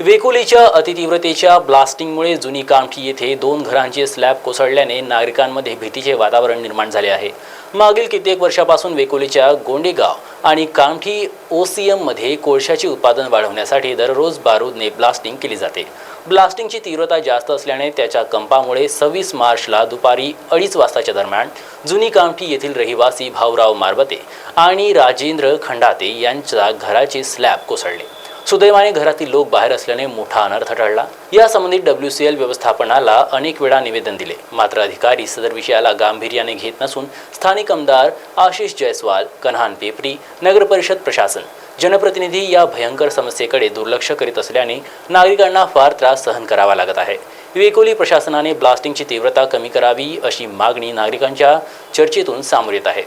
वेकोलीच्या अतितीव्रतेच्या ब्लास्टिंगमुळे जुनी कामठी येथे दोन घरांचे स्लॅब कोसळल्याने नागरिकांमध्ये भीतीचे वातावरण निर्माण झाले आहे. मागील कित्येक वर्षापासून वेकोलीच्या गोंडेगाव आणि कामठी ओसीएममध्ये कोळशाचे उत्पादन वाढवण्यासाठी दररोज बारूदने ब्लास्टिंग केली जाते. ब्लास्टिंगची तीव्रता जास्त असल्याने त्याच्या कंपामुळे सव्वीस मार्चला दुपारी अडीच वाजताच्या दरम्यान जुनी कामठी येथील रहिवासी भाऊराव मारबते आणि राजेंद्र खंडाते यांच्या घराचे स्लॅब कोसळले. सुदैवाने घरातील लोक बाहेर असल्याने मोठा अनर्थ टळला. यासंबंधी डब्ल्यू सी एल व्यवस्थापनाला अनेक वेळा निवेदन दिले. मात्र अधिकारी सदर विषयाला गांभीर्याने घेत नसून स्थानिक आमदार आशिष जयस्वाल कन्हान पेपरी नगरपरिषद प्रशासन जनप्रतिनिधी या भयंकर समस्येकडे दुर्लक्ष करीत असल्याने नागरिकांना फार त्रास सहन करावा लागत आहे. वेकोली प्रशासनाने ब्लास्टिंगची तीव्रता कमी करावी अशी मागणी नागरिकांच्या चर्चेतून समोर येत आहे.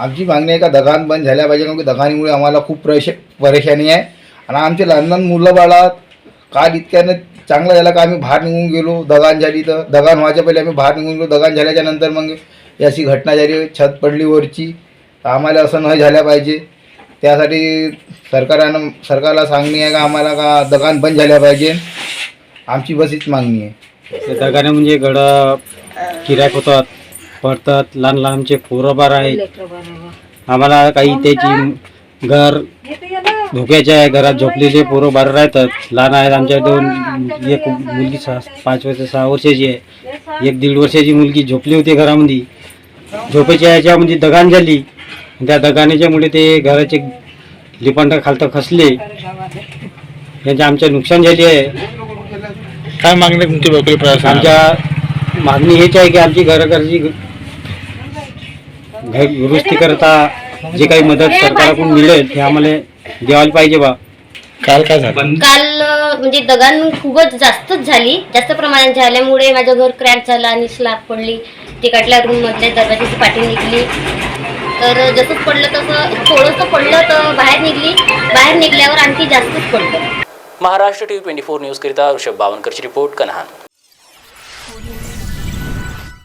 आमची मागणी आहे का दगान बंद झाल्या पाहिजे कारण की दगानीमुळे आम्हाला खूप परेश परेशानी आहे. आणि आमचे लहान लहान मुलं बाळात काल इतक्यानं चांगलं झालं का आम्ही बाहेर निघून गेलो दगान झाली तर दगान व्हायच्या पहिले आम्ही बाहेर निघून गेलो दगान झाल्याच्यानंतर मग अशी घटना झाली छत पडली वरची. तर आम्हाला असं न झाल्या पाहिजे. त्यासाठी सरकारानं सरकारला सांगणी आहे का आम्हाला का दगान बंद झाल्या पाहिजे? आमची बस हीच मागणी आहे. दगाने म्हणजे गडा किरायक होतात. पडतात लहान लहान आमचे पोरं बार आहेत आम्हाला काही त्याची घर धोक्याचे आहे घरात झोपलेले पोरं बार राहतात लहान आहेत आमच्या दोन एक मुलगी सहा पाच वर्ष सहा वर्षाची आहे. एक दीड वर्षाची मुलगी झोपली होती घरामध्ये. झोपेच्या याच्यामध्ये दगान झाली. त्या दगाण्याच्यामुळे ते घराचे लिपांडा खालतं खसले. यांचे आमचे नुकसान झाली आहे. काय मागणी तुमची आमच्या मागणी हेच आहे की आमची घरघरची घर दुरुस्ती करता जे काही मदत सरकारकडून मिळेल ते आम्हाला द्यायला पाहिजे बा. काल काय झालं? काल अ, म्हणजे दगान खूपच जास्तच झाली. जास्त प्रमाणात झाल्यामुळे माझं घर क्रॅक झालं आणि स्लॅब पडली. तिकडल्या रूम मधल्या दरवाजाची पाठी निघली. तर जसंच पडलं तसं थोडंसं पडलं तर बाहेर निघली. बाहेर निघल्यावर आणखी जास्तच पडलं. Maharashtra T V twenty four न्यूजकरिता Rishabh बावनकरची रिपोर्ट कन्हान.